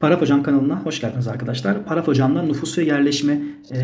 Paraf Hocam kanalına hoş geldiniz arkadaşlar. Paraf Hocam'la nüfus ve yerleşme e,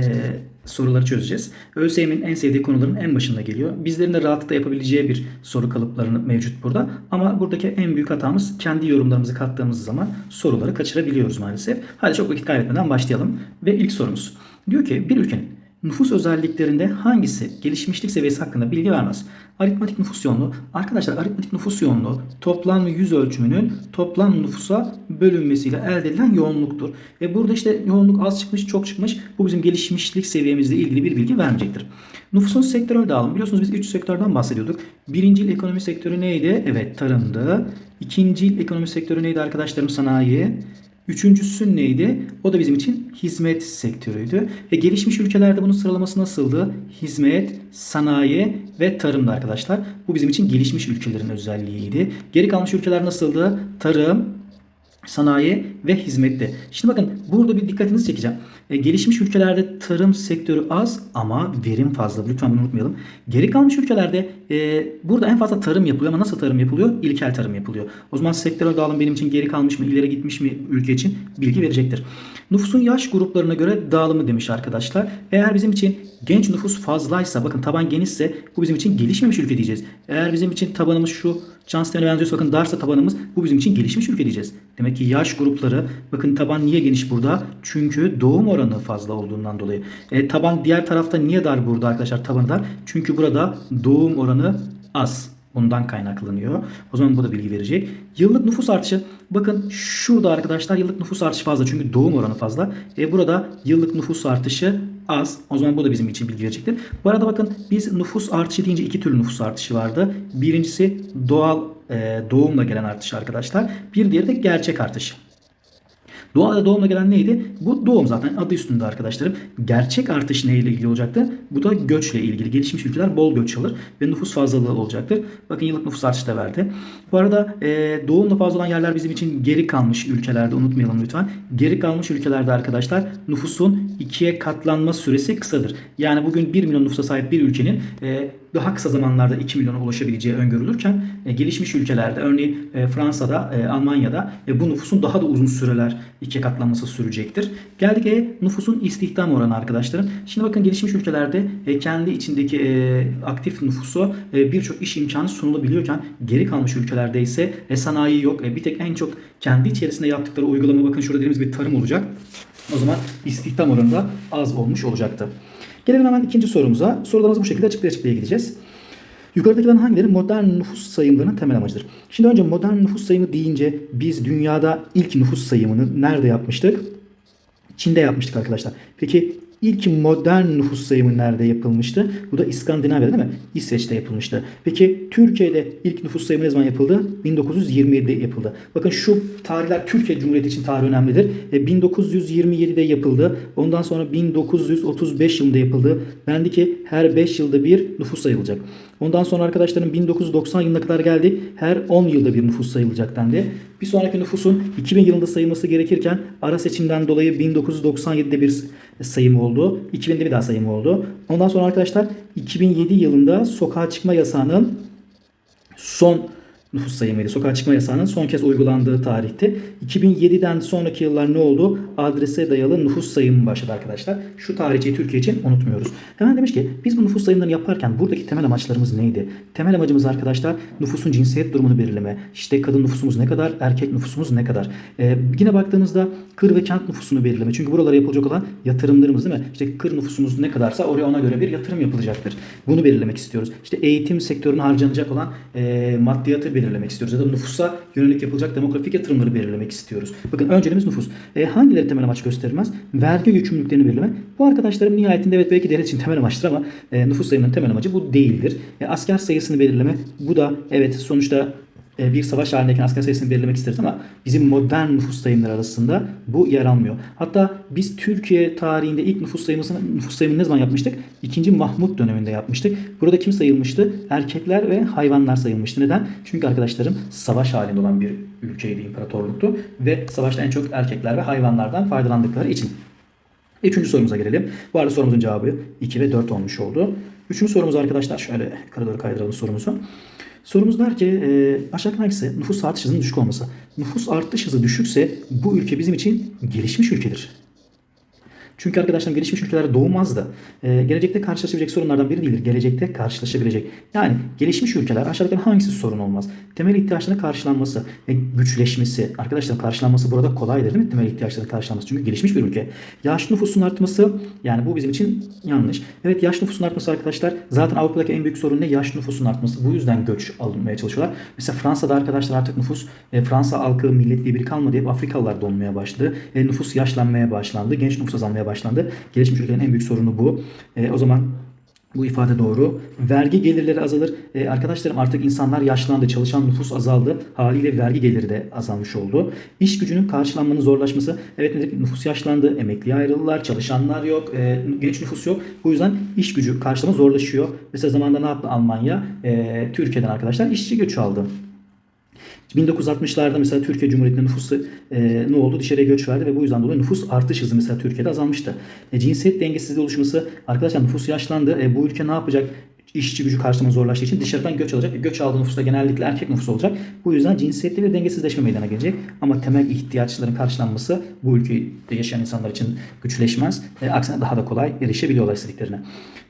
soruları çözeceğiz. ÖSYM'in en sevdiği konuların en başında geliyor. Bizlerin de rahatlıkla yapabileceği bir soru kalıplarını mevcut burada. Ama buradaki en büyük hatamız kendi yorumlarımızı kattığımız zaman soruları kaçırabiliyoruz maalesef. Hadi çok vakit kaybetmeden başlayalım. Ve ilk sorumuz. Diyor ki bir ülkenin nüfus özelliklerinde hangisi gelişmişlik seviyesi hakkında bilgi vermez? Aritmetik nüfus yoğunluğu. Arkadaşlar aritmetik nüfus yoğunluğu toplam yüz ölçümünün toplam nüfusa bölünmesiyle elde edilen yoğunluktur. Ve burada işte yoğunluk az çıkmış çok çıkmış. Bu bizim gelişmişlik seviyemizle ilgili bir bilgi vermeyecektir. Nüfusun sektörel dağılımı. Biliyorsunuz biz 3 sektörden bahsediyorduk. Birinci ekonomi sektörü neydi? Evet tarımdı. İkinci ekonomi sektörü neydi arkadaşlarım? Sanayi. Üçüncüsü neydi? O da bizim için hizmet sektörüydü. Ve gelişmiş ülkelerde bunun sıralaması nasıldı? Hizmet, sanayi ve tarımdı arkadaşlar. Bu bizim için gelişmiş ülkelerin özelliğiydi. Geri kalmış ülkeler nasıldı? Tarım, sanayi ve hizmette. Şimdi bakın burada bir dikkatinizi çekeceğim. E, gelişmiş ülkelerde tarım sektörü az ama verim fazla. Lütfen bunu unutmayalım. Geri kalmış ülkelerde e, burada en fazla tarım yapılıyor ama nasıl tarım yapılıyor? İlkel tarım yapılıyor. O zaman sektörel dağılım benim için geri kalmış mı, ileri gitmiş mi ülke için bilgi verecektir. Nüfusun yaş gruplarına göre dağılımı demiş arkadaşlar. Eğer bizim için genç nüfus fazlaysa bakın taban genişse bu bizim için gelişmemiş ülke diyeceğiz. Eğer bizim için tabanımız şu can sistemine benziyorsa bakın darsa tabanımız bu bizim için gelişmiş ülke diyeceğiz. Demek ki yaş grupları bakın taban niye geniş burada? Çünkü doğum oranı fazla olduğundan dolayı. E, taban diğer tarafta niye dar burada arkadaşlar tabanı dar? Çünkü burada doğum oranı az. Bundan kaynaklanıyor. O zaman bu da bilgi verecek. Yıllık nüfus artışı. Bakın şurada arkadaşlar yıllık nüfus artışı fazla. Çünkü doğum oranı fazla. E burada yıllık nüfus artışı az. O zaman bu da bizim için bilgi verecektir. Bu arada bakın biz nüfus artışı deyince iki türlü nüfus artışı vardı. Birincisi doğal e, doğumla gelen artış arkadaşlar. Bir diğeri de gerçek artış. Doğal doğumla gelen neydi? Bu doğum zaten adı üstünde arkadaşlarım. Gerçek artış neyle ilgili olacaktı? Bu da göçle ilgili. Gelişmiş ülkeler bol göç alır ve nüfus fazlalığı olacaktır. Bakın yıllık nüfus artışı da verdi. Bu arada e, doğumla fazla olan yerler bizim için geri kalmış ülkelerde unutmayalım lütfen. Geri kalmış ülkelerde arkadaşlar nüfusun ikiye katlanma süresi kısadır. Yani bugün 1 milyon nüfusa sahip bir ülkenin e, daha kısa zamanlarda 2 milyona ulaşabileceği öngörülürken e, gelişmiş ülkelerde örneğin e, Fransa'da, e, Almanya'da bu nüfusun daha da uzun süreler ikiye katlanması sürecektir. Geldik e, nüfusun istihdam oranı arkadaşlarım. Şimdi bakın gelişmiş ülkelerde kendi içindeki aktif nüfusu birçok iş imkanı sunulabiliyorken geri kalmış ülkelerde ise sanayi yok. Bir tek en çok kendi içerisinde yaptıkları uygulama bakın şurada dediğimiz bir tarım olacak. O zaman istihdam oranı da az olmuş olacaktı. Gelelim hemen ikinci sorumuza. Sorularımızı bu şekilde açıklaya açıklaya gideceğiz. Yukarıdakilerin hangileri modern nüfus sayımlarının temel amacıdır? Şimdi önce modern nüfus sayımı deyince biz dünyada ilk nüfus sayımını nerede yapmıştık? Çin'de yapmıştık arkadaşlar. Peki ilk modern nüfus sayımı nerede yapılmıştı? Bu da İskandinavya'da değil mi? İsveç'te yapılmıştı. Peki Türkiye'de ilk nüfus sayımı ne zaman yapıldı? 1927'de yapıldı. Bakın şu tarihler Türkiye Cumhuriyeti için tarih önemlidir. E, 1927'de yapıldı. Ondan sonra 1935 yılında yapıldı. Dendi ki her 5 yılda bir nüfus sayılacak. Ondan sonra arkadaşlarım 1990 yılına kadar geldik. Her 10 yılda bir nüfus sayılacak dendi. Bir sonraki nüfusun 2000 yılında sayılması gerekirken ara seçimden dolayı 1997'de bir sayım oldu. 2000'de bir daha sayım oldu. Ondan sonra arkadaşlar 2007 yılında sokağa çıkma yasağının son nüfus sayımıydı. Sokağa çıkma yasağının son kez uygulandığı tarihti. 2007'den sonraki yıllar ne oldu? Adrese dayalı nüfus sayımı başladı arkadaşlar. Şu tarihçeyi Türkiye için unutmuyoruz. Hemen demiş ki biz bu nüfus sayımlarını yaparken buradaki temel amaçlarımız neydi? Temel amacımız arkadaşlar nüfusun cinsiyet durumunu belirleme. İşte kadın nüfusumuz ne kadar, erkek nüfusumuz ne kadar? Ee, yine baktığımızda kır ve kent nüfusunu belirleme. Çünkü buralara yapılacak olan yatırımlarımız değil mi? İşte kır nüfusumuz ne kadarsa oraya ona göre bir yatırım yapılacaktır. Bunu belirlemek istiyoruz. İşte eğitim sektörüne harcanacak olan e, maddiyatı belirlemek istiyoruz. Ya da nüfusa yönelik yapılacak demografik yatırımları belirlemek istiyoruz. Bakın önceliğimiz nüfus. E, hangileri temel amaç göstermez? Vergi yükümlülüklerini belirleme. Bu arkadaşlarım nihayetinde evet belki devlet için temel amaçtır ama e, nüfus sayımının temel amacı bu değildir. E, asker sayısını belirleme. Bu da evet sonuçta bir savaş halindeyken asker sayısını belirlemek isteriz ama bizim modern nüfus sayımları arasında bu yer almıyor. Hatta biz Türkiye tarihinde ilk nüfus sayımını nüfus sayımını ne zaman yapmıştık? İkinci Mahmut döneminde yapmıştık. Burada kim sayılmıştı? Erkekler ve hayvanlar sayılmıştı. Neden? Çünkü arkadaşlarım savaş halinde olan bir ülkeydi, imparatorluktu ve savaşta en çok erkekler ve hayvanlardan faydalandıkları için. Üçüncü sorumuza gelelim. Bu arada sorumuzun cevabı 2 ve 4 olmuş oldu. Üçüncü sorumuz arkadaşlar şöyle yukarı doğru kaydıralım sorumuzu. Sorumuz der ki e, aşağıdaki hangisi nüfus artış hızının düşük olması? Nüfus artış hızı düşükse bu ülke bizim için gelişmiş ülkedir. Çünkü arkadaşlar gelişmiş ülkelerde doğmaz da e, gelecekte karşılaşabilecek sorunlardan biri değildir. Gelecekte karşılaşabilecek. Yani gelişmiş ülkeler aşağıdakilerin hangisi sorun olmaz? Temel ihtiyaçların karşılanması ve güçleşmesi. Arkadaşlar karşılanması burada kolaydır değil mi? Temel ihtiyaçların karşılanması. Çünkü gelişmiş bir ülke. Yaş nüfusun artması yani bu bizim için yanlış. Evet yaş nüfusun artması arkadaşlar zaten Avrupa'daki en büyük sorun ne? Yaş nüfusun artması. Bu yüzden göç alınmaya çalışıyorlar. Mesela Fransa'da arkadaşlar artık nüfus e, Fransa halkı millet diye biri kalmadı. Hep Afrikalılar donmaya başladı. E, nüfus yaşlanmaya başlandı. Genç nüfus azalmaya başlandı. Gelişmiş ülkelerin en büyük sorunu bu. E, o zaman bu ifade doğru. Vergi gelirleri azalır. E, arkadaşlarım artık insanlar yaşlandı, çalışan nüfus azaldı. Haliyle vergi geliri de azalmış oldu. İş gücünün karşılanmanın zorlaşması. Evet nedir? Nüfus yaşlandı, emekliye ayrıldılar, çalışanlar yok, e, genç nüfus yok. Bu yüzden iş gücü karşılama zorlaşıyor. Mesela zamanında ne yaptı Almanya? E, Türkiye'den arkadaşlar işçi göçü aldı. 1960'larda mesela Türkiye Cumhuriyeti'nin nüfusu e, ne oldu? Dışarıya göç verdi ve bu yüzden dolayı nüfus artış hızı mesela Türkiye'de azalmıştı. E, cinsiyet dengesizliği oluşması arkadaşlar nüfus yaşlandı. E, bu ülke ne yapacak? işçi gücü karşılama zorlaştığı için dışarıdan göç alacak. E, göç aldığı nüfusta genellikle erkek nüfus olacak. Bu yüzden cinsiyetli bir dengesizleşme meydana gelecek. Ama temel ihtiyaçların karşılanması bu ülkede yaşayan insanlar için güçleşmez. E, aksine daha da kolay erişebiliyorlar istediklerine.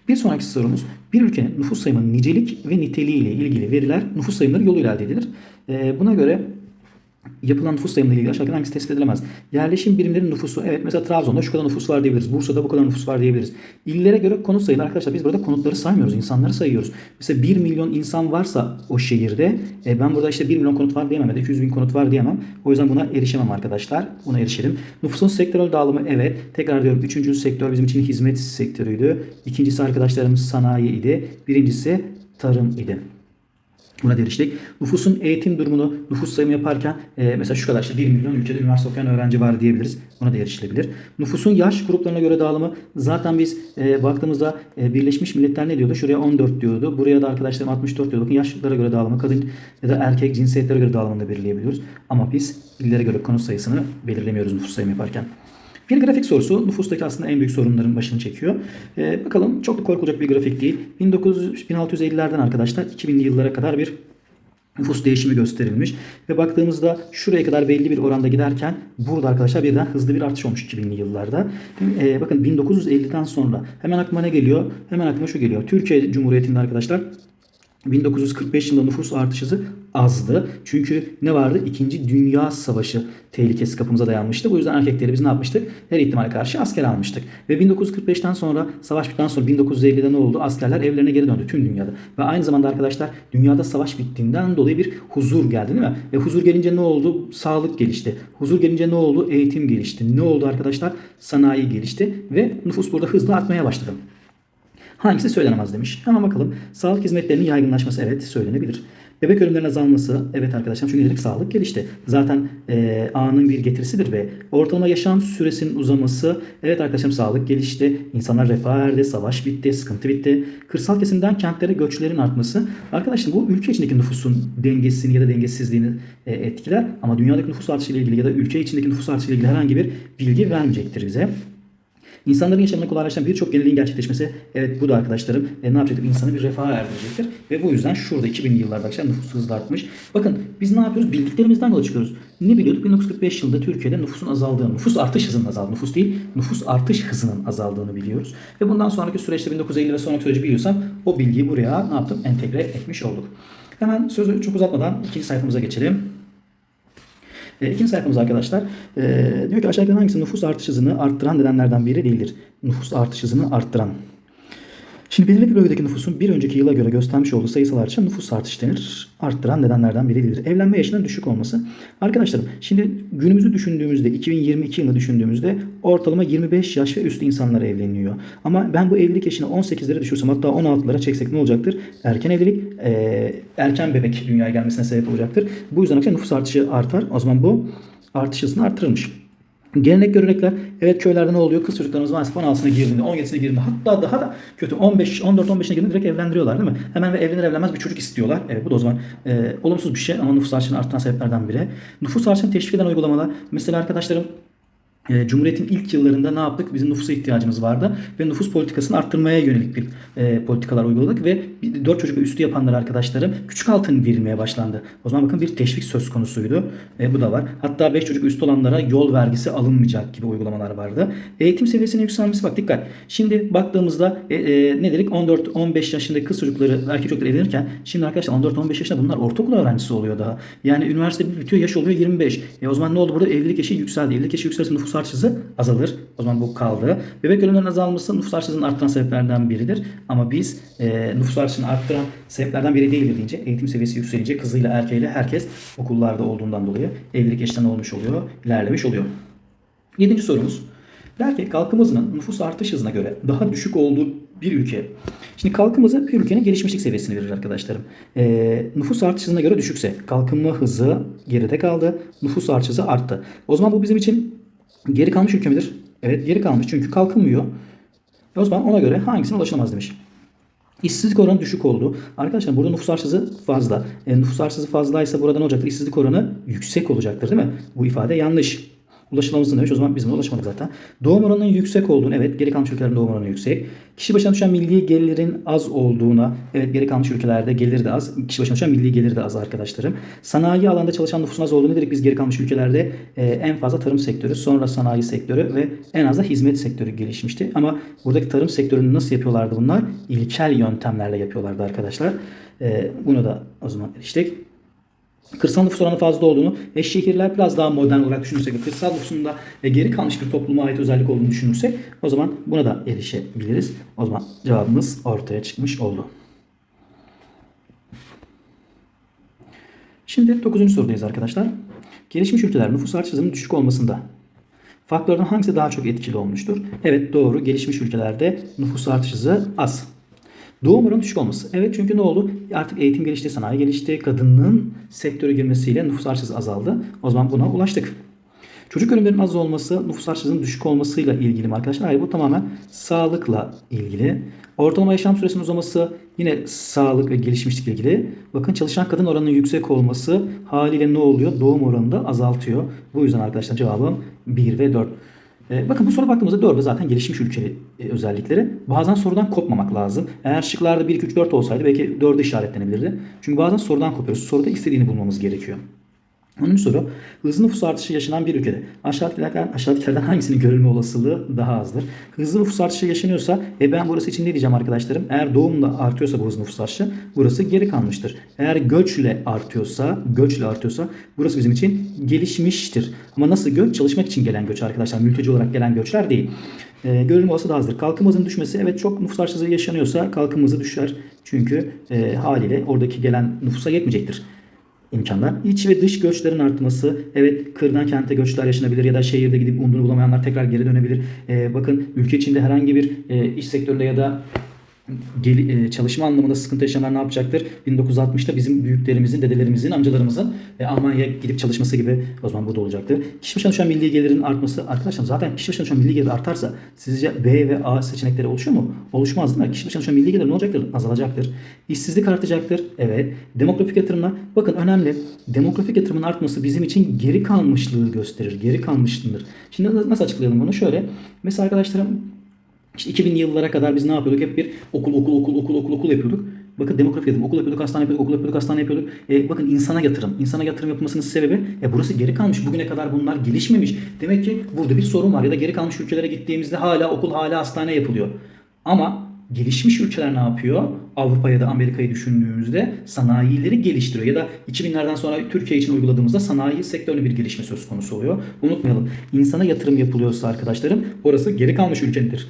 Bir sonraki sorumuz bir ülkenin nüfus sayımının nicelik ve niteliği ile ilgili veriler nüfus sayımları yoluyla elde edilir. E, buna göre yapılan nüfus sayımıyla ilgili aşağıdaki hangisi tespit edilemez? Yerleşim birimlerinin nüfusu. Evet mesela Trabzon'da şu kadar nüfus var diyebiliriz. Bursa'da bu kadar nüfus var diyebiliriz. İllere göre konut sayılır. Arkadaşlar biz burada konutları saymıyoruz. insanları sayıyoruz. Mesela 1 milyon insan varsa o şehirde e, ben burada işte 1 milyon konut var diyemem ya da 200 bin konut var diyemem. O yüzden buna erişemem arkadaşlar. Buna erişelim. Nüfusun sektörel dağılımı evet. Tekrar diyorum. Üçüncü sektör bizim için hizmet sektörüydü. İkincisi arkadaşlarımız sanayi idi. Birincisi tarım idi. Buna eriştik. Nüfusun eğitim durumunu nüfus sayımı yaparken e, mesela şu kadar işte 1 milyon ülkede üniversite okuyan öğrenci var diyebiliriz. Buna da erişilebilir. Nüfusun yaş gruplarına göre dağılımı zaten biz e, baktığımızda e, Birleşmiş Milletler ne diyordu? Şuraya 14 diyordu. Buraya da arkadaşlarım 64 diyordu. Bakın yaşlılara göre dağılımı kadın ya da erkek cinsiyetlere göre dağılımını da belirleyebiliyoruz. Ama biz illere göre konut sayısını belirlemiyoruz nüfus sayımı yaparken. Bir grafik sorusu nüfustaki aslında en büyük sorunların başını çekiyor. Ee, bakalım çok da korkulacak bir grafik değil. 1900, 1650'lerden arkadaşlar 2000'li yıllara kadar bir nüfus değişimi gösterilmiş. Ve baktığımızda şuraya kadar belli bir oranda giderken burada arkadaşlar birden hızlı bir artış olmuş 2000'li yıllarda. Ee, bakın 1950'den sonra hemen aklıma ne geliyor? Hemen aklıma şu geliyor. Türkiye Cumhuriyeti'nde arkadaşlar 1945 yılında nüfus artış hızı azdı. Çünkü ne vardı? İkinci Dünya Savaşı tehlikesi kapımıza dayanmıştı. Bu yüzden erkekleri biz ne yapmıştık? Her ihtimale karşı asker almıştık. Ve 1945'ten sonra savaş bittikten sonra 1950'de ne oldu? Askerler evlerine geri döndü tüm dünyada. Ve aynı zamanda arkadaşlar dünyada savaş bittiğinden dolayı bir huzur geldi değil mi? Ve huzur gelince ne oldu? Sağlık gelişti. Huzur gelince ne oldu? Eğitim gelişti. Ne oldu arkadaşlar? Sanayi gelişti ve nüfus burada hızla artmaya başladı. Hangisi söylenemez demiş. Hemen bakalım. Sağlık hizmetlerinin yaygınlaşması evet söylenebilir. Bebek ölümlerinin azalması evet arkadaşlar çünkü dedik sağlık gelişti. Zaten e, anın bir getirisidir ve ortalama yaşam süresinin uzaması evet arkadaşım sağlık gelişti. İnsanlar refah erdi, savaş bitti, sıkıntı bitti. Kırsal kesimden kentlere göçlerin artması arkadaşlar bu ülke içindeki nüfusun dengesini ya da dengesizliğini e, etkiler ama dünyadaki nüfus artışıyla ilgili ya da ülke içindeki nüfus artışıyla ilgili herhangi bir bilgi vermeyecektir bize. İnsanların yaşamını kolaylaştıran birçok yeniliğin gerçekleşmesi evet bu da arkadaşlarım e, ne yapacaktır? İnsanı bir refaha erdirecektir. Ve bu yüzden şurada 2000'li yıllarda arkadaşlar nüfus hızla artmış. Bakın biz ne yapıyoruz? Bildiklerimizden yola çıkıyoruz. Ne biliyorduk? 1945 yılında Türkiye'de nüfusun azaldığını, nüfus artış hızının azaldığını, nüfus değil, nüfus artış hızının azaldığını biliyoruz. Ve bundan sonraki süreçte 1950 ve sonraki süreci biliyorsam o bilgiyi buraya ne yaptım? Entegre etmiş olduk. Hemen sözü çok uzatmadan ikinci sayfamıza geçelim. E, ikinci sayfamız arkadaşlar e, diyor ki aşağıdaki hangisi nüfus artış hızını arttıran nedenlerden biri değildir? Nüfus artış hızını arttıran. Şimdi belirli bir bölgedeki nüfusun bir önceki yıla göre göstermiş olduğu sayısal artışa nüfus artışı denir. Arttıran nedenlerden biri değildir. Evlenme yaşının düşük olması. Arkadaşlarım şimdi günümüzü düşündüğümüzde 2022 yılını düşündüğümüzde ortalama 25 yaş ve üstü insanlar evleniyor. Ama ben bu evlilik yaşını 18'lere düşürsem hatta 16'lara çeksek ne olacaktır? Erken evlilik, e, erken bebek dünyaya gelmesine sebep olacaktır. Bu yüzden nüfus artışı artar. O zaman bu artış hızını arttırılmış. Gelenek görenekler evet köylerde ne oluyor? Kız çocuklarımız maalesef 16'sına girdiğinde, 17'sine girdiğinde hatta daha da kötü 15, 14, 15'ine girdiğinde direkt evlendiriyorlar değil mi? Hemen ve evlenir evlenmez bir çocuk istiyorlar. Evet bu da o zaman e, olumsuz bir şey ama nüfus artışını arttıran sebeplerden biri. Nüfus artışını teşvik eden uygulamalar. Mesela arkadaşlarım e, Cumhuriyet'in ilk yıllarında ne yaptık? Bizim nüfusa ihtiyacımız vardı ve nüfus politikasını arttırmaya yönelik bir e, politikalar uyguladık ve 4 çocuk üstü yapanlar arkadaşlarım küçük altın verilmeye başlandı. O zaman bakın bir teşvik söz konusuydu. E, bu da var. Hatta 5 çocuk üstü olanlara yol vergisi alınmayacak gibi uygulamalar vardı. Eğitim seviyesinin yükselmesi bak dikkat. Şimdi baktığımızda e, e, ne dedik? 14-15 yaşındaki kız çocukları, erkek çocukları evlenirken şimdi arkadaşlar 14-15 yaşında bunlar ortaokul öğrencisi oluyor daha. Yani üniversite bitiyor yaş oluyor 25. E, o zaman ne oldu burada? Evlilik yaşı yükseldi. Evlilik yaşı yükselirse nüfus hızı azalır. O zaman bu kaldı. Bebek ölümlerinin azalması nüfus hızını arttıran sebeplerden biridir. Ama biz e, nüfus artışını arttıran sebeplerden biri değildir deyince eğitim seviyesi yükselince kızıyla erkeğiyle herkes okullarda olduğundan dolayı evlilik yaştan olmuş oluyor, ilerlemiş oluyor. Yedinci sorumuz. Der ki kalkınma hızının nüfus artış hızına göre daha düşük olduğu bir ülke. Şimdi kalkınma hızı bir ülkenin gelişmişlik seviyesini verir arkadaşlarım. Ee, nüfus artış hızına göre düşükse kalkınma hızı geride kaldı. Nüfus artış hızı arttı. O zaman bu bizim için geri kalmış ülke midir? Evet geri kalmış çünkü kalkınmıyor. E o zaman ona göre hangisine ulaşılamaz demiş. İşsizlik oranı düşük oldu. Arkadaşlar burada nüfus artışı fazla. E, nüfus artışı fazlaysa burada ne olacaktır? İşsizlik oranı yüksek olacaktır değil mi? Bu ifade yanlış. Ulaşılamazsın demiş. O zaman biz buna ulaşamadık zaten. Doğum oranının yüksek olduğunu. Evet geri kalmış ülkelerin doğum oranı yüksek. Kişi başına düşen milli gelirin az olduğuna. Evet geri kalmış ülkelerde gelir de az. Kişi başına düşen milli gelir de az arkadaşlarım. Sanayi alanda çalışan nüfusun az olduğunu dedik biz geri kalmış ülkelerde. E, en fazla tarım sektörü, sonra sanayi sektörü ve en az da hizmet sektörü gelişmişti. Ama buradaki tarım sektörünü nasıl yapıyorlardı bunlar? İlkel yöntemlerle yapıyorlardı arkadaşlar. E, bunu da o zaman eriştik kırsal nüfus oranı fazla olduğunu ve şehirler biraz daha modern olarak düşünürsek ve kırsal nüfusunda geri kalmış bir topluma ait özellik olduğunu düşünürsek o zaman buna da erişebiliriz. O zaman cevabımız ortaya çıkmış oldu. Şimdi 9. sorudayız arkadaşlar. Gelişmiş ülkeler nüfus artış hızının düşük olmasında faktörden hangisi daha çok etkili olmuştur? Evet doğru. Gelişmiş ülkelerde nüfus artış hızı az. Doğum oranı düşük olması. Evet çünkü ne oldu? Artık eğitim gelişti, sanayi gelişti. Kadının sektöre girmesiyle nüfus artışı azaldı. O zaman buna ulaştık. Çocuk ölümlerinin az olması nüfus artışının düşük olmasıyla ilgili mi arkadaşlar? Hayır bu tamamen sağlıkla ilgili. Ortalama yaşam süresinin uzaması yine sağlık ve gelişmişlikle ilgili. Bakın çalışan kadın oranının yüksek olması haliyle ne oluyor? Doğum oranını da azaltıyor. Bu yüzden arkadaşlar cevabım 1 ve 4. E, bakın bu soru baktığımızda 4'ü zaten gelişmiş ülke e, özellikleri. Bazen sorudan kopmamak lazım. Eğer şıklarda 1, 2, 3, 4 olsaydı belki 4'ü işaretlenebilirdi. Çünkü bazen sorudan kopuyoruz. Soruda istediğini bulmamız gerekiyor. 10. soru. Hızlı nüfus artışı yaşanan bir ülkede aşağıdakilerden, aşağıdakilerden hangisinin görülme olasılığı daha azdır? Hızlı nüfus artışı yaşanıyorsa e ben burası için ne diyeceğim arkadaşlarım? Eğer doğumla artıyorsa bu hızlı nüfus artışı burası geri kalmıştır. Eğer göçle artıyorsa, göçle artıyorsa burası bizim için gelişmiştir. Ama nasıl göç? Çalışmak için gelen göç arkadaşlar. Mülteci olarak gelen göçler değil. E, görülme olasılığı daha azdır. Kalkınma hızının düşmesi evet çok nüfus artışı yaşanıyorsa kalkınma hızı düşer. Çünkü e, haliyle oradaki gelen nüfusa yetmeyecektir imkanlar. İç ve dış göçlerin artması. Evet kırdan kente göçler yaşanabilir ya da şehirde gidip umduğunu bulamayanlar tekrar geri dönebilir. Ee, bakın ülke içinde herhangi bir e, iş sektöründe ya da gel, çalışma anlamında sıkıntı yaşayanlar ne yapacaktır? 1960'ta bizim büyüklerimizin, dedelerimizin, amcalarımızın e, Almanya'ya gidip çalışması gibi o zaman bu da olacaktır. Kişi başına düşen milli gelirin artması arkadaşlar zaten kişi başına düşen milli gelir artarsa sizce B ve A seçenekleri oluşuyor mu? Oluşmaz değil mi? Kişi başına düşen milli gelir ne olacaktır? Azalacaktır. İşsizlik artacaktır. Evet. Demografik yatırımlar. Bakın önemli. Demografik yatırımın artması bizim için geri kalmışlığı gösterir. Geri kalmışlığıdır. Şimdi nasıl açıklayalım bunu? Şöyle. Mesela arkadaşlarım işte 2000'li yıllara kadar biz ne yapıyorduk? Hep bir okul okul okul okul okul okul yapıyorduk. Bakın demografi yatırım. Okul yapıyorduk, hastane yapıyorduk, okul yapıyorduk, hastane yapıyorduk. E, bakın insana yatırım. İnsana yatırım yapılmasının sebebi e, burası geri kalmış. Bugüne kadar bunlar gelişmemiş. Demek ki burada bir sorun var. Ya da geri kalmış ülkelere gittiğimizde hala okul, hala hastane yapılıyor. Ama gelişmiş ülkeler ne yapıyor? Avrupa ya da Amerika'yı düşündüğümüzde sanayileri geliştiriyor. Ya da 2000'lerden sonra Türkiye için uyguladığımızda sanayi sektöründe bir gelişme söz konusu oluyor. Unutmayalım. İnsana yatırım yapılıyorsa arkadaşlarım orası geri kalmış ülkedir.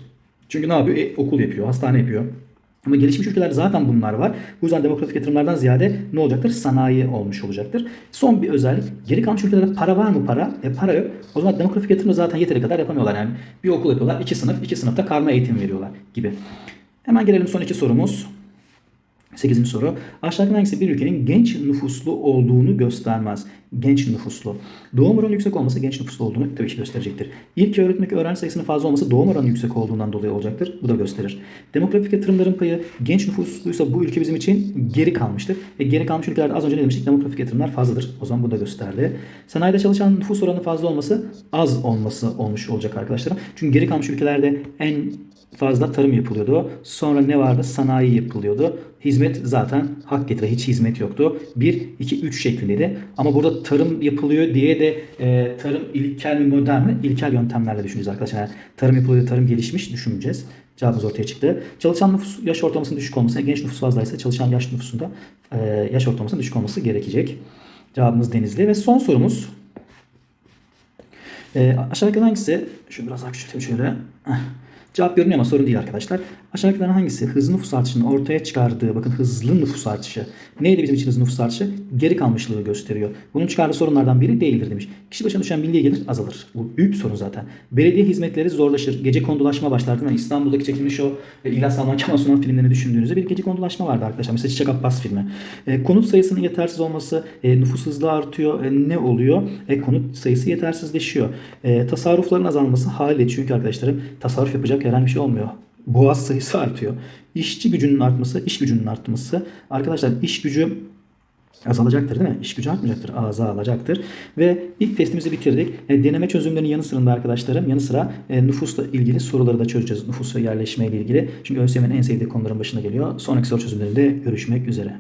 Çünkü ne yapıyor? E, okul yapıyor, hastane yapıyor. Ama gelişmiş ülkelerde zaten bunlar var. Bu yüzden demokratik yatırımlardan ziyade ne olacaktır? Sanayi olmuş olacaktır. Son bir özellik. Geri kalmış ülkelerde para var mı para? E para yok. O zaman demokratik yatırımı zaten yeteri kadar yapamıyorlar. Yani bir okul yapıyorlar. iki sınıf. iki sınıfta karma eğitim veriyorlar gibi. Hemen gelelim son iki sorumuz. 8. soru. Aşağıdakilerden hangisi bir ülkenin genç nüfuslu olduğunu göstermez? Genç nüfuslu. Doğum oranı yüksek olması genç nüfuslu olduğunu tabii ki gösterecektir. İlk öğretimdeki öğrenci sayısının fazla olması doğum oranı yüksek olduğundan dolayı olacaktır. Bu da gösterir. Demografik yatırımların payı genç nüfusluysa bu ülke bizim için geri kalmıştır. Ve geri kalmış ülkelerde az önce ne demiştik? Demografik yatırımlar fazladır. O zaman bu da gösterdi. Sanayide çalışan nüfus oranı fazla olması az olması olmuş olacak arkadaşlarım. Çünkü geri kalmış ülkelerde en fazla tarım yapılıyordu. Sonra ne vardı? Sanayi yapılıyordu. Hizmet zaten hak getire. Hiç hizmet yoktu. 1, 2, 3 şeklindeydi. Ama burada tarım yapılıyor diye de e, tarım ilkel mi modern mi? İlkel yöntemlerle düşüneceğiz arkadaşlar. Yani tarım yapılıyor, tarım gelişmiş düşüneceğiz. Cevabımız ortaya çıktı. Çalışan nüfus yaş ortalamasının düşük olması, genç nüfus fazlaysa çalışan yaş nüfusunda e, yaş ortalamasının düşük olması gerekecek. Cevabımız Denizli. Ve son sorumuz e, aşağıdakilerden hangisi? Şunu biraz daha küçülteyim şöyle. Cevap görünüyor ama sorun değil arkadaşlar. Aşağıdakilerden hangisi hızlı nüfus artışının ortaya çıkardığı, bakın hızlı nüfus artışı. Neydi bizim için hızlı nüfus artışı? Geri kalmışlığı gösteriyor. Bunun çıkardığı sorunlardan biri değildir demiş. Kişi başına düşen milli gelir azalır. Bu büyük bir sorun zaten. Belediye hizmetleri zorlaşır. Gece kondulaşma başlar değil mi? İstanbul'daki çekilmiş o e, İlyas Salman Kemal Sunal filmlerini düşündüğünüzde bir gece kondulaşma vardı arkadaşlar. Mesela Çiçek Abbas filmi. E, konut sayısının yetersiz olması, e, nüfus hızlı artıyor. E, ne oluyor? E, konut sayısı yetersizleşiyor. E, tasarrufların azalması haliyle çünkü arkadaşlarım tasarruf yapacak herhangi bir şey olmuyor. Boğaz sayısı artıyor. İşçi gücünün artması, iş gücünün artması. Arkadaşlar iş gücü azalacaktır değil mi? İş gücü artmayacaktır, azalacaktır. Ve ilk testimizi bitirdik. E, deneme çözümlerinin yanı sıra arkadaşlarım yanı sıra e, nüfusla ilgili soruları da çözeceğiz. Nüfus ve yerleşme ile ilgili. Çünkü ÖSYM'nin en sevdiği konuların başına geliyor. Sonraki soru çözümlerinde görüşmek üzere.